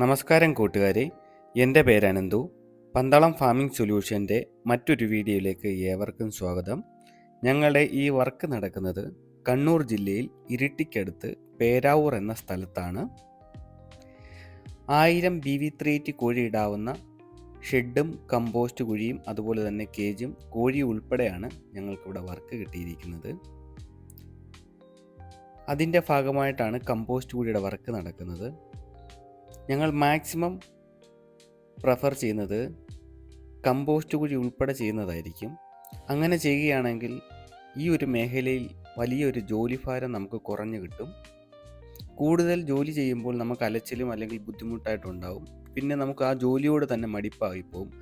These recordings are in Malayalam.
നമസ്കാരം കൂട്ടുകാരെ. എന്റെ പേര് അനന്തു പന്തളം ഫാമിംഗ് സൊല്യൂഷന്റെ മറ്റൊരു വീഡിയോയിലേക്ക് ഏവർക്കും സ്വാഗതം. ഞങ്ങളുടെ ഈ വർക്ക് നടക്കുന്നത് കണ്ണൂർ ജില്ലയിൽ ഇരിട്ടിക്കടുത്ത് പേരാവൂർ എന്ന സ്ഥലത്താണ്. ആയിരം ബി വി ത്രീറ്റ് കോഴി ഇടാവുന്ന ഷെഡും കമ്പോസ്റ്റ് കുഴിയും അതുപോലെ തന്നെ കേജും കോഴി ഉൾപ്പെടെയാണ് ഞങ്ങൾക്കിവിടെ വർക്ക് കിട്ടിയിരിക്കുന്നത്. അതിന്റെ ഭാഗമായിട്ടാണ് കമ്പോസ്റ്റ് കുഴിയുടെ വർക്ക് നടക്കുന്നത്. ഞങ്ങൾ മാക്സിമം പ്രഫർ ചെയ്യുന്നത് കമ്പോസ്റ്റ് കുഴി ഉൾപ്പെടെ ചെയ്യുന്നതായിരിക്കും. അങ്ങനെ ചെയ്യുകയാണെങ്കിൽ ഈ ഒരു മേഖലയിൽ വലിയൊരു ജോലിഭാരം നമുക്ക് കുറഞ്ഞു കിട്ടും. കൂടുതൽ ജോലി ചെയ്യുമ്പോൾ നമുക്ക് അലച്ചിലും അല്ലെങ്കിൽ ബുദ്ധിമുട്ടായിട്ടുണ്ടാവും പിന്നെ നമുക്ക് ആ ജോലിയോട് തന്നെ മടിപ്പായി പോകും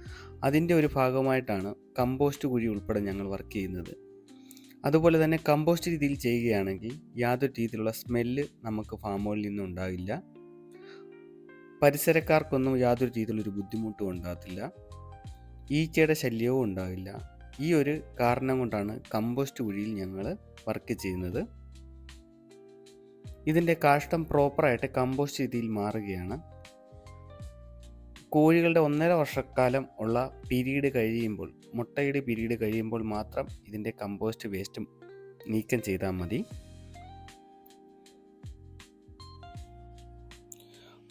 അതിന്റെ ഒരു ഭാഗമായിട്ടാണ് കമ്പോസ്റ്റ് കുഴി ഉൾപ്പെടെ ഞങ്ങൾ വർക്ക് ചെയ്യുന്നത്. അതുപോലെ തന്നെ കമ്പോസ്റ്റ് രീതിയിൽ ചെയ്യുകയാണെങ്കിൽ യാതൊരു രീതിയിലുള്ള സ്മെല്ല് നമുക്ക് ഫാമുകളിൽ നിന്നും ഉണ്ടാകില്ല പരിസരക്കാർക്കൊന്നും യാതൊരു രീതിയിലൊരു ബുദ്ധിമുട്ടും ഉണ്ടാകത്തില്ല. ഈച്ചയുടെ ശല്യവും ഉണ്ടാവില്ല ഈ ഒരു കാരണം കൊണ്ടാണ് കമ്പോസ്റ്റ് കുഴിയിൽ ഞങ്ങൾ വർക്ക് ചെയ്യുന്നത്. ഇതിന്റെ കാഷ്ടം പ്രോപ്പറായിട്ട് കമ്പോസ്റ്റ് രീതിയിൽ മാറുകയാണ്. കോഴികളുടെ ഒന്നര വർഷക്കാലം ഉള്ള പിരീഡ് കഴിയുമ്പോൾ മുട്ടയുടെ പിരീഡ് കഴിയുമ്പോൾ മാത്രം ഇതിന്റെ കമ്പോസ്റ്റ് വേസ്റ്റ് നീക്കം ചെയ്താൽ മതി.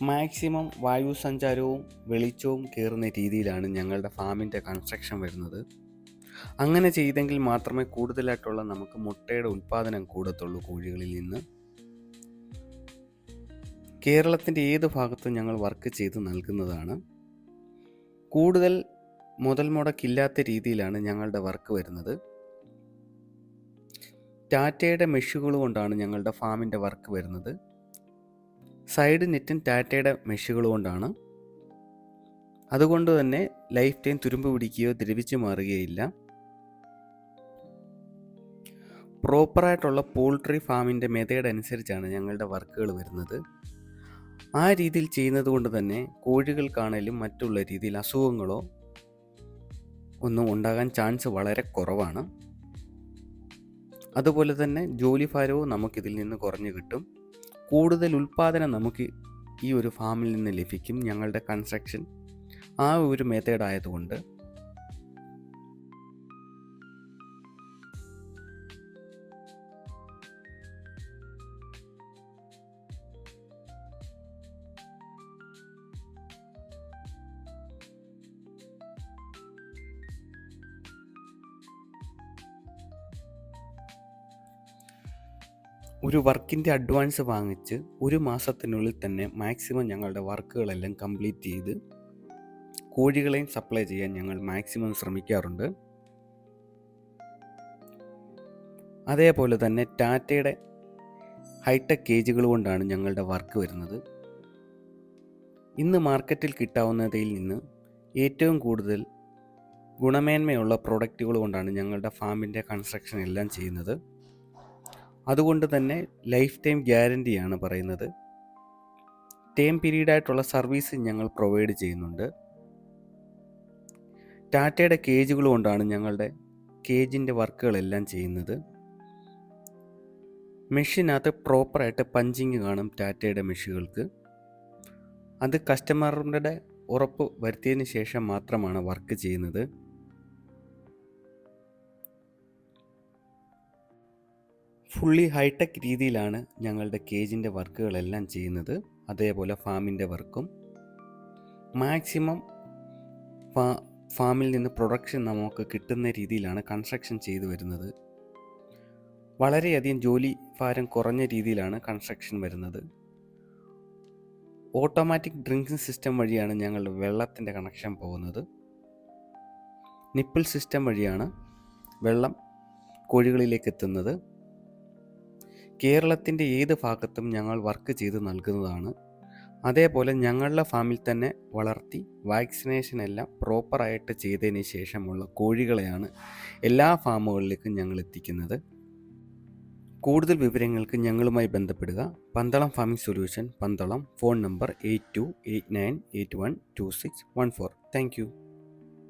മാക്സിമം വായു സഞ്ചാരവും വെളിച്ചവും കയറുന്ന രീതിയിലാണ് ഞങ്ങളുടെ ഫാമിന്റെ കൺസ്ട്രക്ഷൻ വരുന്നത്. അങ്ങനെ ചെയ്തെങ്കിൽ മാത്രമേ കൂടുതലായിട്ടുള്ള നമുക്ക് മുട്ടയുടെ ഉൽപ്പാദനം കൂടത്തുള്ളൂ കോഴികളിൽ നിന്ന്. കേരളത്തിന്റെ ഏത് ഭാഗത്തും ഞങ്ങൾ വർക്ക് ചെയ്ത് നൽകുന്നതാണ്. കൂടുതൽ മുതൽ മുടക്കില്ലാത്ത രീതിയിലാണ് ഞങ്ങളുടെ വർക്ക് വരുന്നത്. ടാറ്റയുടെ മെഷുകൾ കൊണ്ടാണ് ഞങ്ങളുടെ ഫാമിന്റെ വർക്ക് വരുന്നത്. സൈഡ് നെറ്റും ടാറ്റയുടെ മെഷുകൾ കൊണ്ടാണ്. അതുകൊണ്ട് തന്നെ ലൈഫ് ടൈം തുരുമ്പ് പിടിക്കുകയോ ദ്രവിച്ചു മാറുകയില്ല പ്രോപ്പറായിട്ടുള്ള പോൾട്രി ഫാമിന്റെ മെത്തേഡ് അനുസരിച്ചാണ് ഞങ്ങളുടെ വർക്കുകൾ വരുന്നത്. ആ രീതിയിൽ ചെയ്യുന്നത് കൊണ്ട് തന്നെ കോഴികൾക്കാണേലും മറ്റുള്ള രീതിയിൽ അസുഖങ്ങളോ ഒന്നും ഉണ്ടാകാൻ ചാൻസ് വളരെ കുറവാണ്. അതുപോലെ തന്നെ ജോലി ഭാരവും നമുക്കിതിൽ നിന്ന് കുറഞ്ഞു കിട്ടും. കൂടുതൽ ഉൽപ്പാദനം നമുക്ക് ഈ ഒരു ഫാമിൽ നിന്ന് ലഭിക്കും ഞങ്ങളുടെ കൺസ്ട്രക്ഷൻ ആ ഒരു മെത്തേഡ് ആയതുകൊണ്ട്. ഒരു വർക്കിന്റെ അഡ്വാൻസ് വാങ്ങിച്ച് ഒരു മാസത്തിനുള്ളിൽ തന്നെ മാക്സിമം ഞങ്ങളുടെ വർക്കുകളെല്ലാം കംപ്ലീറ്റ് ചെയ്ത് കോഴികളെയും സപ്ലൈ ചെയ്യാൻ ഞങ്ങൾ മാക്സിമം ശ്രമിക്കാറുണ്ട്. അതേപോലെ തന്നെ ടാറ്റയുടെ ഹൈടെക് കേജുകൾ കൊണ്ടാണ് ഞങ്ങളുടെ വർക്ക് വരുന്നത്. ഇന്ന് മാർക്കറ്റിൽ കിട്ടാവുന്നതിൽ നിന്ന് ഏറ്റവും കൂടുതൽ ഗുണമേന്മയുള്ള പ്രൊഡക്റ്റുകൾ കൊണ്ടാണ് ഞങ്ങളുടെ ഫാമിന്റെ കൺസ്ട്രക്ഷൻ എല്ലാം ചെയ്യുന്നത്. അതുകൊണ്ട് തന്നെ ലൈഫ് ടൈം ഗ്യാരന്റിയാണ് പറയുന്നത്. ടൈം പീരീഡായിട്ടുള്ള സർവീസ് ഞങ്ങൾ പ്രൊവൈഡ് ചെയ്യുന്നുണ്ട്. ടാറ്റയുടെ കേജുകൾ കൊണ്ടാണ് ഞങ്ങളുടെ കേജിന്റെ വർക്കുകളെല്ലാം ചെയ്യുന്നത്. മെഷീനകത്ത് പ്രോപ്പറായിട്ട് പഞ്ചിങ് കാണും ടാറ്റയുടെ മെഷീനുകൾക്ക്. അത് കസ്റ്റമറുടെ ഉറപ്പ് വരുത്തിയതിന് ശേഷം മാത്രമാണ് വർക്ക് ചെയ്യുന്നത്. ഫുള്ളി ഹൈടെക് രീതിയിലാണ് ഞങ്ങളുടെ കേജിന്റെ വർക്കുകളെല്ലാം ചെയ്യുന്നത്. അതേപോലെ ഫാമിന്റെ വർക്കും. മാക്സിമം ഫാ ഫാമിൽ നിന്ന് പ്രൊഡക്ഷൻ നമുക്ക് കിട്ടുന്ന രീതിയിലാണ് കൺസ്ട്രക്ഷൻ ചെയ്തു വരുന്നത്. വളരെയധികം ജോലി ഭാരം കുറഞ്ഞ രീതിയിലാണ് കൺസ്ട്രക്ഷൻ വരുന്നത്. ഓട്ടോമാറ്റിക് ഡ്രിങ്കിങ് സിസ്റ്റം വഴിയാണ് ഞങ്ങൾ വെള്ളത്തിന്റെ കണക്ഷൻ പോകുന്നത്. നിപ്പിൾ സിസ്റ്റം വഴിയാണ് വെള്ളം കോഴികളിലേക്ക് എത്തുന്നത്. കേരളത്തിന്റെ ഏത് ഭാഗത്തും ഞങ്ങൾ വർക്ക് ചെയ്ത് നൽകുന്നതാണ്. അതേപോലെ ഞങ്ങളുടെ ഫാമിൽ തന്നെ വളർത്തി വാക്സിനേഷൻ എല്ലാം പ്രോപ്പറായിട്ട് ചെയ്തതിന് ശേഷമുള്ള കോഴികളെയാണ് എല്ലാ ഫാമുകളിലേക്കും ഞങ്ങൾ എത്തിക്കുന്നത്. കൂടുതൽ വിവരങ്ങൾക്ക് ഞങ്ങളുമായി ബന്ധപ്പെടുക. Pandalam farming solution Pandalam phone number eight two eight nine eight one two six one four. Thank you.